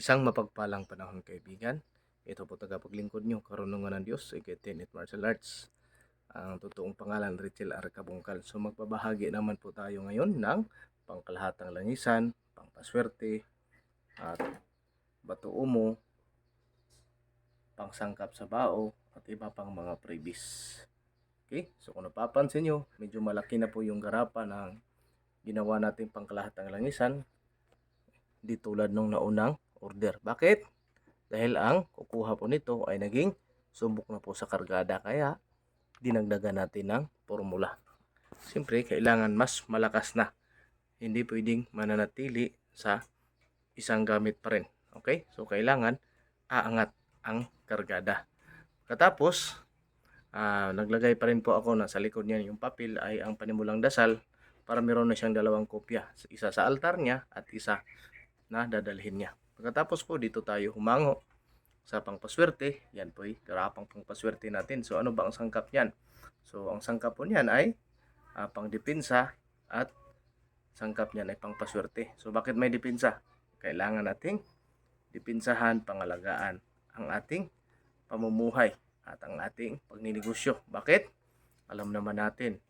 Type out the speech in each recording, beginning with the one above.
Isang mapagpalang panahon kaibigan. Ito po tagapaglingkod nyo, karunungan ng Diyos, Iketin at Martial Arts. Ang totoong pangalan, Richel R. Kabungkal. So magbabahagi naman po tayo ngayon ng pangkalahatang langisan, pangpaswerte, at bato umo, pangsangkap sa bao, at iba pang mga previs. Okay, so kung napapansin nyo, medyo malaki na po yung garapa ng ginawa natin pangkalahatang langisan. Di tulad nung naunang order. Bakit? Dahil ang kukuha po nito ay naging sumbok na po sa kargada. Kaya dinagdagan natin ng formula. Siyempre, kailangan mas malakas na. Hindi pwedeng mananatili sa isang gamit pa rin. Okay? So, kailangan aangat ang kargada. Katapos, ah, naglagay pa rin po ako na sa likod niya yung papel ay ang panimulang dasal para meron na siyang dalawang kopya. Isa sa altar niya at isa na dadalhin niya. Pagkatapos po, dito tayo humango sa pangpaswerte. Yan po ay garapang pangpaswerte natin. So ano ba ang sangkap niyan? So ang sangkap po niyan ay ah, pangdepensa at sangkap niyan ay pangpaswerte. So bakit may depensa? Kailangan nating depensahan, pangalagaan ang ating pamumuhay at ang ating pagninegosyo. Bakit? Alam naman natin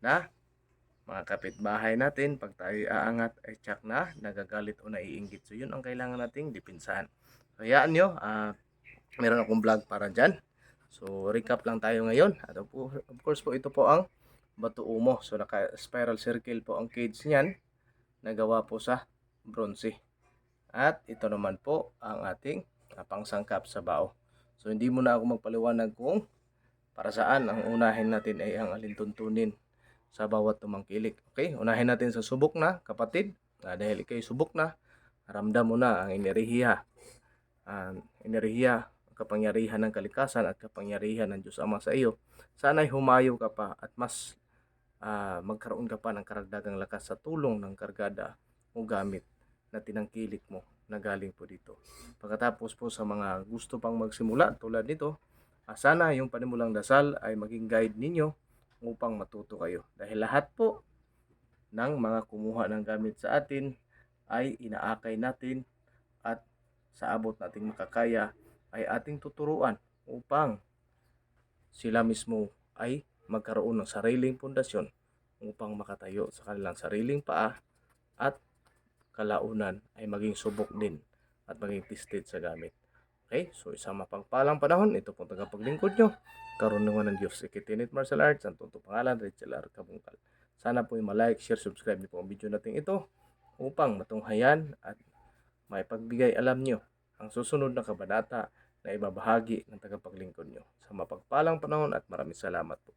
na mga kapitbahay natin, pag tayo aangat ay tsak na nagagalit o naiinggit. So yun ang kailangan nating depensahan. So hayaan nyo, ah, meron akong vlog para dyan. So recap lang tayo ngayon. At of course- po ito po ang bato umo. So naka spiral circle po ang cage niyan. Nagawa po sa bronze. At ito naman po ang ating pangsangkap sa bao. So hindi mo na ako magpaliwanag kung para saan ang unahin natin ay ang alintuntunin sa bawat tumangkilik. Okay, unahin natin sa subok na, kapatid. Ah, dahil ikay subok na, ramdam mo na ang enerhiya. Ang enerhiya, kapangyarihan ng kalikasan at kapangyarihan ng Diyos Ama sa iyo. Sana'y humayo ka pa at mas ah, magkaroon ka pa ng karagdagang lakas sa tulong ng kargada o gamit na tinangkilik mo na galing po dito. Pagkatapos po sa mga gusto pang magsimula tulad nito, ah, sana yung panimulang dasal ay maging guide ninyo upang matuto kayo. Dahil lahat po ng mga kumuha ng gamit sa atin ay inaakay natin at sa abot nating makakaya ay ating tuturuan upang sila mismo ay magkaroon ng sariling pundasyon upang makatayo sa kanilang sariling paa at kalaunan ay maging subok din at maging tested sa gamit. Okay, so isang mapagpalang panahon, ito pong tagapaglingkod nyo, karunungan ng Diyos, Ikitinit Martial Arts, ang tuntong pangalan, Rachel R. Kabungkal. Sana po yung malike, share, subscribe niyo po ang video natin ito upang matunghayan at may pagbigay alam nyo ang susunod na kabanata na ibabahagi ng tagapaglingkod nyo. Sa mapagpalang panahon at maraming salamat po.